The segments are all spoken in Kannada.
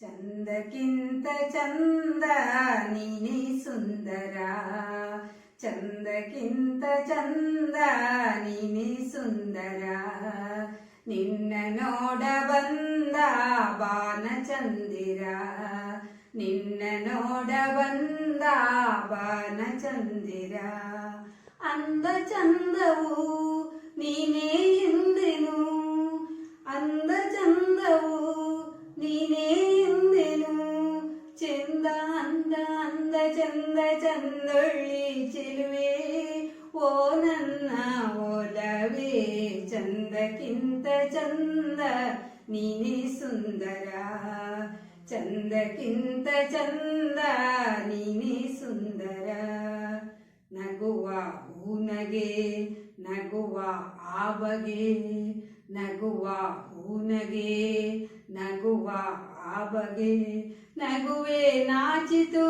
ಚಂದಕ್ಕಿಂತ ಚಂದ ನೀನೇ ಸುಂದರ ಚಂದಕ್ಕಿಂತ ಚಂದ ನೀನೇ ಸುಂದರ ನಿನ್ನ ನೋಡ ಬಂದ ಬಾನ ಚಂದಿರ ನಿನ್ನ ನೋಡ ಬಂದ ಬಾನ ಚಂದಿರ ಅಂದ ಚಂದವು ನೀನೇ ಚಂದ ಚಂದೊಳ್ಳಿ ಚೆಲುವೆ ಓ ನನ್ನ ಓಲವೇ ಚಂದಕ್ಕಿಂತ ಚಂದ ನೀನೇ ಸುಂದರ ಚಂದಕ್ಕಿಂತ ಚಂದ ನೀನೇ ಸುಂದರ ನಗುವ ಹೂನಗೆ ನಗುವ ಆಬಗೆ ಬಗೆ ನಗುವ ಹೂನಗೆ ನಗುವ ಆಬಗೆ ಬಗೆ ನಗುವೆ ನಾಚಿತು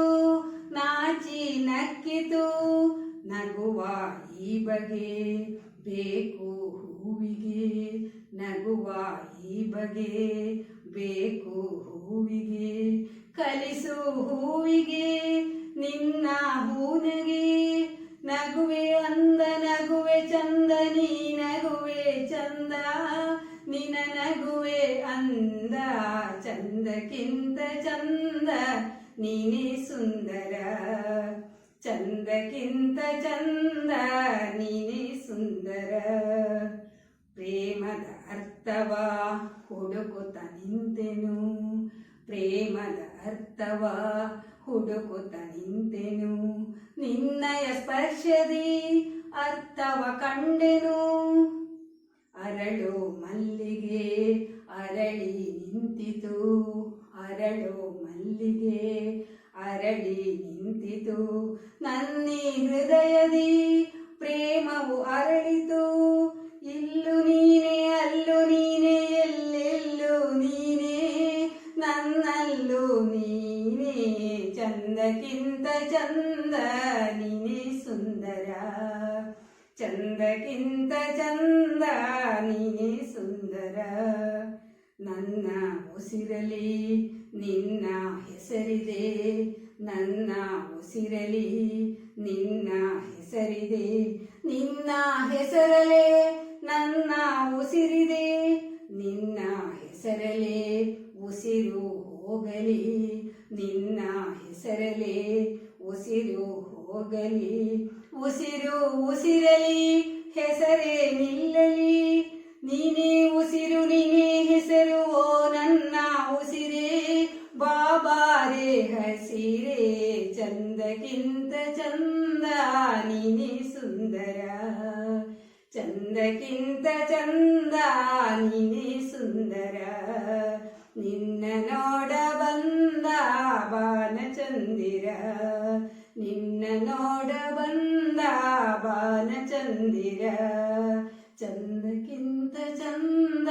ನಾಚಿ ನಕ್ಕಿತು ನಗುವ ಈ ಬಗೆ, ಬೇಕು ಹೂವಿಗೆ. ನಗುವ ಈ ಬಗೆ, ಬೇಕು ಹೂವಿಗೆ. ಕಲಿಸು ಹೂವಿಗೆ, ನಿನ್ನ ಹೂನಗೆ. ನಗುವೆ ಅಂದ ನಗುವೆ ಚಂದ, ನೀ ನಗುವೆ ಚಂದ. ನಿನ ನಗುವೆ ಅಂದ ಚಂದಕ್ಕಿಂತ ಚಂದ. ನೀನೇ ಸುಂದರ, ಚಂದಕ್ಕಿಂತ ಚಂದ, ನೀನೇ ಸುಂದರ. ಪ್ರೇಮದ ಅರ್ಥವ ಹುಡುಕುತ್ತ ನಿಂತೆನು, ಪ್ರೇಮದ ಅರ್ಥವ ಹುಡುಕುತ್ತ ನಿಂತೆನು. ನಿನ್ನಯ ಸ್ಪರ್ಶದಿ ಅರ್ಥವ ಕಂಡೆನು, ಅರಳು ಮಲ್ಲಿಗೆ ಅರಳಿ ನಿಂತಿತು, ಅರಳು ಮಲ್ಲಿಗೆ ಅರಳಿ ನಿಂತಿತು. ನನ್ನಿ ಹೃದಯದಿ ಪ್ರೇಮವು ಅರಳಿತು. ಇಲ್ಲು ನೀನೆ, ಅಲ್ಲು ನೀನೆ, ಎಲ್ಲೆಲ್ಲೂ ನೀನೆ. ನನ್ನಲ್ಲೂ ನೀನೆ. ಚಂದಕ್ಕಿಂತ ಚಂದ ನೀನೆ ಸುಂದರ. ಚಂದಕ್ಕಿಂತ ಚಂದ ನೀನೆ ಸುಂದರ. ನನ್ನ ಉಸಿರಲಿ ನಿನ್ನ ಹೆಸರಿದೆ. ನನ್ನ ಉಸಿರಲಿ ನಿನ್ನ ಹೆಸರಿದೆ. ನಿನ್ನ ಹೆಸರಲೇ ನನ್ನ ಉಸಿರಿದೆ. ನಿನ್ನ ಹೆಸರಲೇ ಉಸಿರು ಹೋಗಲಿ. ನಿನ್ನ ಹೆಸರಲೇ ಉಸಿರು ಹೋಗಲಿ. ಉಸಿರು ಉಸಿರಲಿ ಹೆಸರೇ ಬಾಬಾರೆ ಹಸಿರೇ ಚಂದಕ್ಕಿಂತ ಚಂದ ನೀನೇ ಸುಂದರ ಚಂದಕ್ಕಿಂತ ಚಂದ ನೀನೇ ಸುಂದರ ನಿನ್ನ ನೋಡ ಬಂದ ಬಾನ ಚಂದಿರ ನಿನ್ನ ನೋಡ ಬಂದ ಬಾನ ಚಂದಿರ ಚಂದಕ್ಕಿಂತ ಚಂದ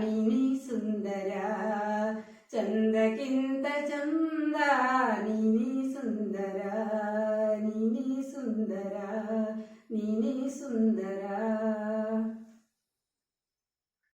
ನೀನೇ ಸುಂದರ ಚಂದಕ್ಕಿಂತ ಚಂದ ಸುಂದರ.